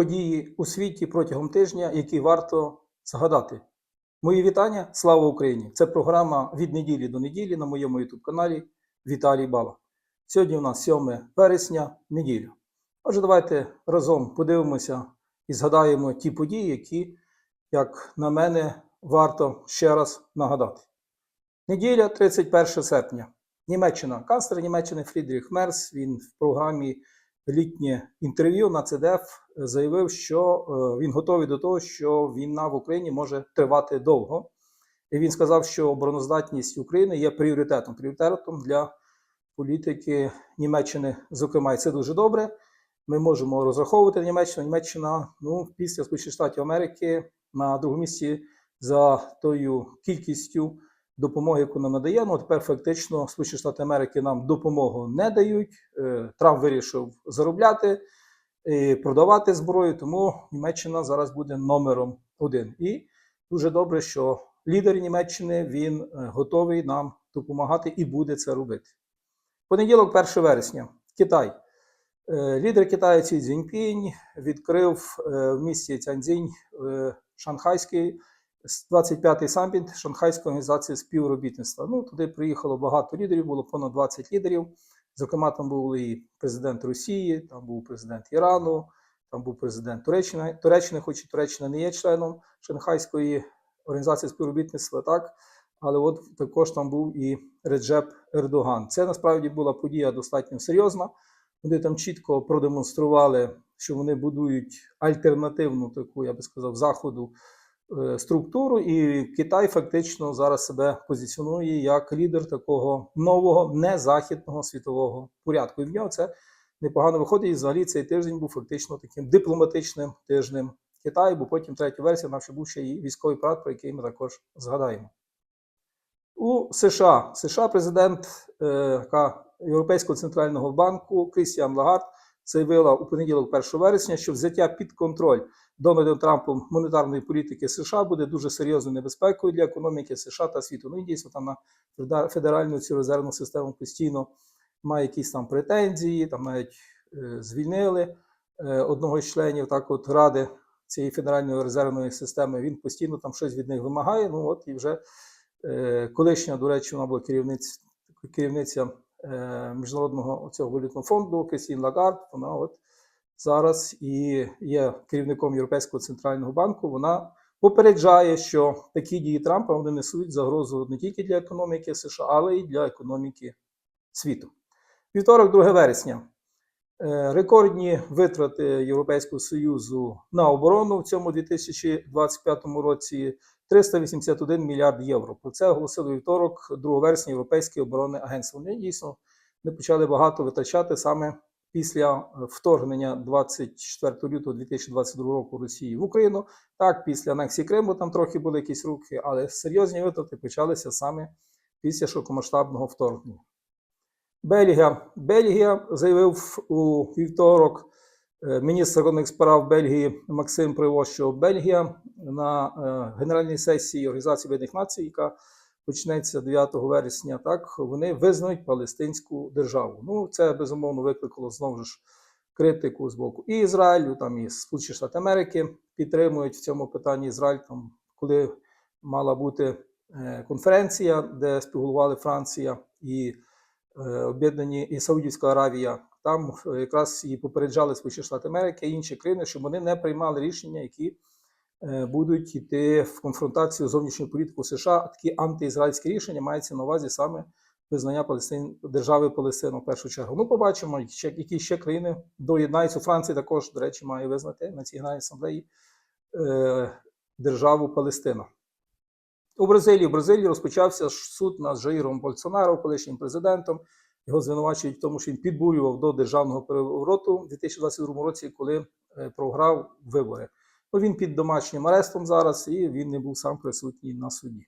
події у світі протягом тижня, які варто згадати. Мої вітання, слава Україні! Це програма від неділі до неділі на моєму youtube каналі Віталій Бала. Сьогодні у нас 7 вересня, неділя. Отже, давайте разом подивимося і згадаємо ті події, які, як на мене, варто ще раз нагадати. Неділя, 31 серпня. Німеччина, канцлер Німеччини Фрідріх Мерс. Він в програмі літнє інтерв'ю на ЦДФ заявив, що е, він готовий до того, що війна в Україні може тривати довго. І він сказав, що обороноздатність України є пріоритетом, пріоритетом для політики Німеччини. Зокрема, і це дуже добре. Ми можемо розраховувати Німеччину. Німеччина ну, після Сполучених Штатів Америки на другому місці за тою кількістю допомоги, яку нам надає. Ну, тепер фактично Сполучені Штати Америки нам допомогу не дають. Е, Трамп вирішив заробляти і продавати зброю, тому Німеччина зараз буде номером один. І дуже добре, що лідер Німеччини він е, готовий нам допомагати і буде це робити. Понеділок, 1 вересня, Китай. Е, Лідер Китаю Цій Цзіньпінь відкрив е, в місті Цяньцзінь е, шанхайський 25-й саміт Шанхайської організації співробітництва. Ну, туди приїхало багато лідерів, було понад 20 лідерів. Зокрема, там були і президент Росії, там був президент Ірану, там був президент Туреччини, Туреччини, хоч і Туреччина не є членом Шанхайської організації співробітництва, так. Але от також там був і Реджеп Ердоган. Це насправді була подія достатньо серйозна. Вони там чітко продемонстрували, що вони будують альтернативну таку, я би сказав, заходу структуру, і Китай фактично зараз себе позиціонує як лідер такого нового незахідного світового порядку. І в нього це непогано виходить. І взагалі цей тиждень був фактично таким дипломатичним тижнем Китаю, бо потім третя версія, нам ще був ще і військовий парад, про який ми також згадаємо. У США США президент е, Європейського центрального банку Крістіан Лагард заявила у понеділок, 1 вересня, що взяття під контроль Дональдом Трампом монетарної політики США буде дуже серйозною небезпекою для економіки США та світу. Ну і дійсно там на федеральну цю резервну систему постійно має якісь там претензії, там навіть е, звільнили е, одного з членів так от ради цієї федеральної резервної системи. Він постійно там щось від них вимагає. Ну от і вже е, колишня, до речі, вона була керівниця керівниця міжнародного цього валютного фонду Крістін Лагард. Вона от зараз і є керівником Європейського центрального банку. Вона попереджає, що такі дії Трампа вони несуть загрозу не тільки для економіки США, але й для економіки світу. Вівторок, 2 вересня. Е, Рекордні витрати Європейського Союзу на оборону в цьому 2025 році 381 мільярд євро. Про це оголосили вівторок, 2 вересня Європейське оборонне агентство. Вони дійсно не почали багато витрачати саме після е, вторгнення 24 лютого 2022 року Росії в Україну. Так, після анексії Криму там трохи були якісь рухи, але серйозні витрати почалися саме після широкомасштабного вторгнення. Бельгія. Бельгія заявив у вівторок міністр закордонних справ Бельгії Максим Привоз, що Бельгія на е, генеральній сесії Організації Об'єднаних Націй, яка почнеться 9 вересня, так вони визнають Палестинську державу. Ну, це безумовно викликало знову ж критику з боку і Ізраїлю, там і Сполучені Штати Америки підтримують в цьому питанні Ізраїль, там коли мала бути е, конференція, де співголували Франція і е, Об'єднані і Саудівська Аравія. Там е, якраз і попереджали Сполучені Штати Америки і інші країни, щоб вони не приймали рішення, які е, будуть йти в конфронтацію з зовнішньою політикою США. Такі антиізраїльські рішення мається на увазі саме визнання Палестин держави Палестину в першу чергу. Ну, побачимо, які ще країни доєднаються. Франція також, до речі, має визнати на цій генеральній асамблеї е, державу Палестина. У Бразилії в Бразилії розпочався суд над Жаїром Больсонаро, колишнім президентом. Його звинувачують в тому, що він підбурював до державного перевороту у 2022 році, коли е, програв вибори. Ну, він під домашнім арестом зараз і він не був сам присутній на суді.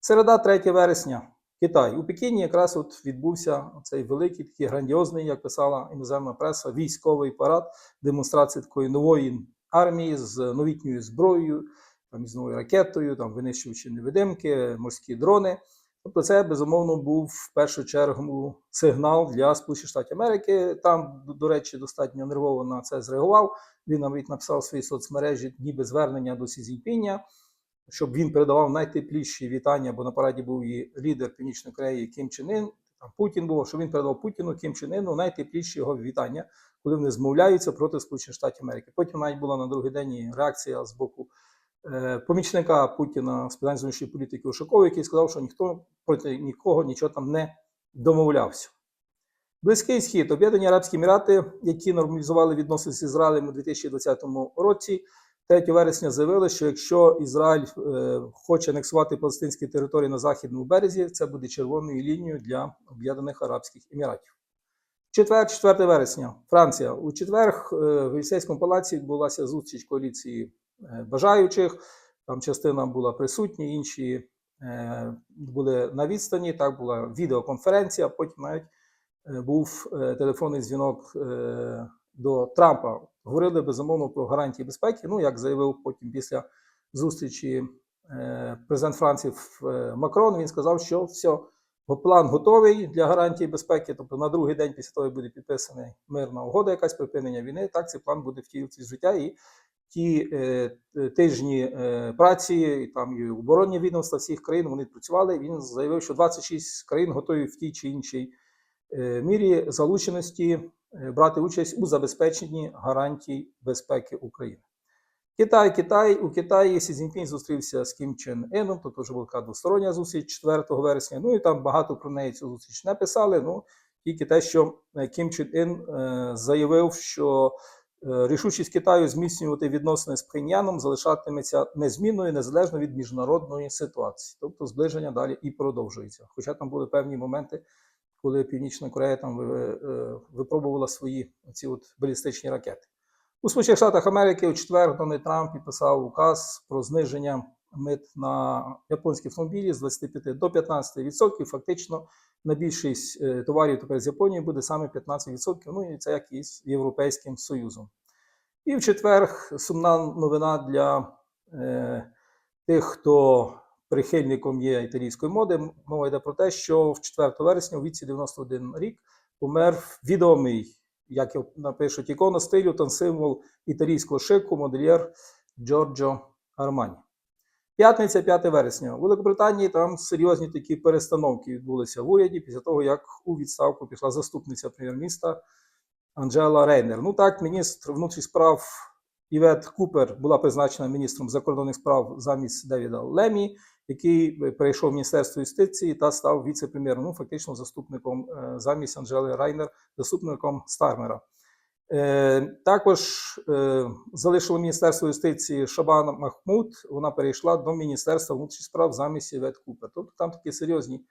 Середа, 3 вересня, Китай. У Пекіні якраз от відбувся цей великий, такий грандіозний, як писала іноземна преса, військовий парад, демонстрація такої нової армії з новітньою зброєю, там із новою ракетою, там винищувачі невидимки, морські дрони. Тобто, це безумовно був в першу чергу сигнал для Сполучених Штатів Америки. Там, до- речі, достатньо нервово на це зреагував. Він навіть написав в своїй соцмережі ніби звернення до Сізіньпіня, щоб він передавав найтепліші вітання, бо на параді був і лідер Північної Кореї Кім Чен Ін, там Путін був, що він передав Путіну Кім Чен Іну найтепліші його вітання, коли вони змовляються проти Сполучених Штатів Америки. Потім навіть була на другий день реакція з боку помічника Путіна з питань зовнішньої політики Ушакова, який сказав, що ніхто проти нікого нічого там не домовлявся. Близький схід, Об'єднані Арабські Емірати, які нормалізували відносини з Ізраїлем у 2020 році, 3 вересня заявили, що якщо Ізраїль е, хоче анексувати палестинські території на західному березі, це буде червоною лінією для Об'єднаних Арабських Еміратів. Четвер, 4 вересня, Франція. У четвер е, в Єлісейському палаці відбулася зустріч коаліції е, бажаючих. Там частина була присутня, інші е, були на відстані. Так була відеоконференція. Потім навіть е, був е, телефонний дзвінок е, до Трампа. Говорили безумовно про гарантії безпеки. Ну, як заявив потім після зустрічі е, президент Франції е, Макрон, він сказав, що все, план готовий для гарантії безпеки. Тобто на другий день після того буде підписана мирна угода, якась припинення війни. Так цей план буде втілюватися з життя і ті е, тижні е, праці, там і оборонні відомства всіх країн вони працювали. Він заявив, що 26 країн готові в тій чи іншій е, мірі залученості е, брати участь у забезпеченні гарантій безпеки України. Китай, Китай у Китаї Сі Цзіньпінь зустрівся з Кім Чен Іном, тобто вже така двостороння зустріч 4 вересня. Ну і там багато про неї цю зустріч не писали. Ну тільки те, що е, Кім Чен Ін е, заявив, що е, рішучість Китаю зміцнювати відносини з Пхеньяном залишатиметься незмінною незалежно від міжнародної ситуації. Тобто зближення далі і продовжується. Хоча там були певні моменти, коли Північна Корея там е, випробувала свої ці от балістичні ракети. У Сполучених Штатах Америки у четвер Дональд Трамп підписав указ про зниження мит на японські автомобілі з 25 до 15%. Фактично на більшість е, товарів тепер з Японії буде саме 15%. Ну і це як і з Європейським Союзом. І в четвер сумна новина для е, тих, хто прихильником є італійської моди. Мова йде про те, що в 4 вересня у віці 91 рік помер відомий, як його напишуть, ікона стилю та символ італійського шику, модельєр Джорджо Армані. П'ятниця, 5 вересня. У Великобританії там серйозні такі перестановки відбулися в уряді після того, як у відставку пішла заступниця прем'єр-міністра Анджела Рейнер. Ну так, міністр внутрішніх справ Івет Купер була призначена міністром закордонних справ замість Девіда Лемі, який перейшов в Міністерство юстиції та став віце-прем'єром, ну фактично заступником е, замість Анджели Райнер, заступником Стармера. Е, також е, залишило Міністерство юстиції Шабан Махмуд. Вона перейшла до Міністерства внутрішніх справ замість Івет Купер. Тобто там такі серйозні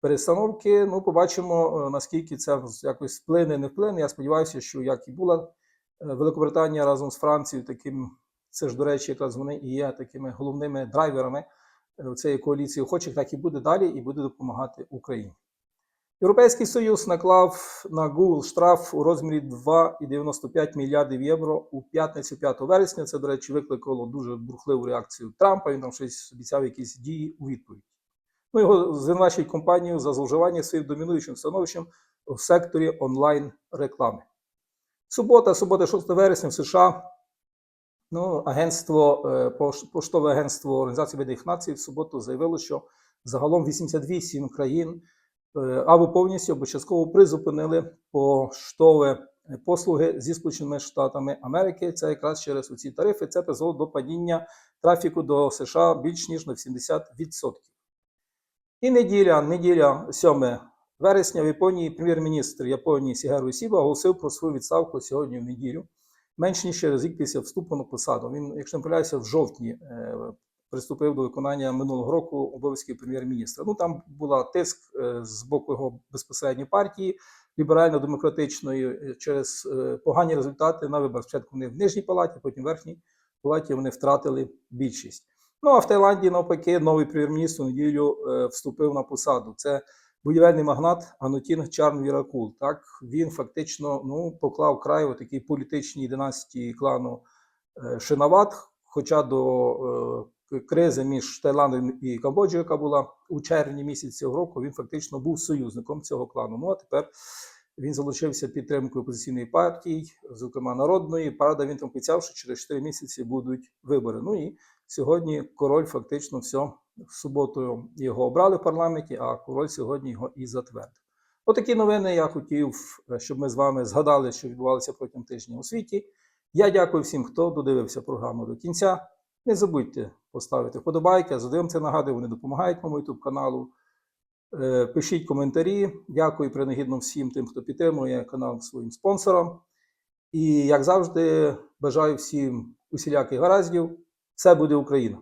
перестановки. Ну, побачимо, е, наскільки це якось вплине, не вплине. Я сподіваюся, що як і була Великобританія разом з Францією, таким це ж, до речі, якраз вони і є такими головними драйверами цієї коаліції охочих, так і буде далі, і буде допомагати Україні. Європейський Союз наклав на Google штраф у розмірі 2,95 мільярдів євро у п'ятницю 5 вересня. Це, до речі, викликало дуже бурхливу реакцію Трампа. Він там щось обіцяв якісь дії у відповідь. Ну, його звинувачують компанію за зловживання своїм домінуючим становищем в секторі онлайн реклами. Субота, субота, 6 вересня в США. Ну, агентство, е, поштове агентство Організації Об'єднаних Націй в суботу заявило, що загалом 88 країн або повністю або частково призупинили поштові послуги зі Сполученими Штатами Америки. Це якраз через ці тарифи. Це призвело до падіння трафіку до США більш ніж на 70%. І неділя, неділя 7 вересня в Японії прем'єр-міністр Японії Сігеру Ісіба оголосив про свою відставку сьогодні в неділю, менш ніж через рік після вступу на посаду. Він, якщо не помиляюся, в жовтні е, приступив до виконання минулого року обов'язків прем'єр-міністра. Ну там була тиск е, з боку його безпосередньої партії ліберально-демократичної е, через е, погані результати на виборах. Спочатку вони в нижній палаті, потім в верхній палаті вони втратили більшість. Ну а в Таїланді, навпаки, новий прем'єр-міністр у неділю вступив на посаду. Це будівельний магнат Анутін Чарн Віракул. Так він фактично ну, поклав край у такій політичній династії клану Шинават. Хоча до кризи між Таїландом і Камбоджею, яка була у червні місяці цього року, він фактично був союзником цього клану. Ну а тепер він залучився підтримкою опозиційної партії, зокрема народної. Правда, він там обіцяв, що через 4 місяці будуть вибори. Ну і сьогодні король фактично все в суботу його обрали в парламенті, а король сьогодні його і затвердив. Отакі новини я хотів, е, щоб ми з вами згадали, що відбувалося протягом тижня у світі. Я дякую всім, хто додивився програму до кінця. Не забудьте поставити вподобайки, задивим це нагадую, вони допомагають моєму YouTube каналу. Е, Пишіть коментарі. Дякую принагідно всім тим, хто підтримує канал своїм спонсорам. І як завжди, бажаю всім усіляких гараздів. Все буде Україна!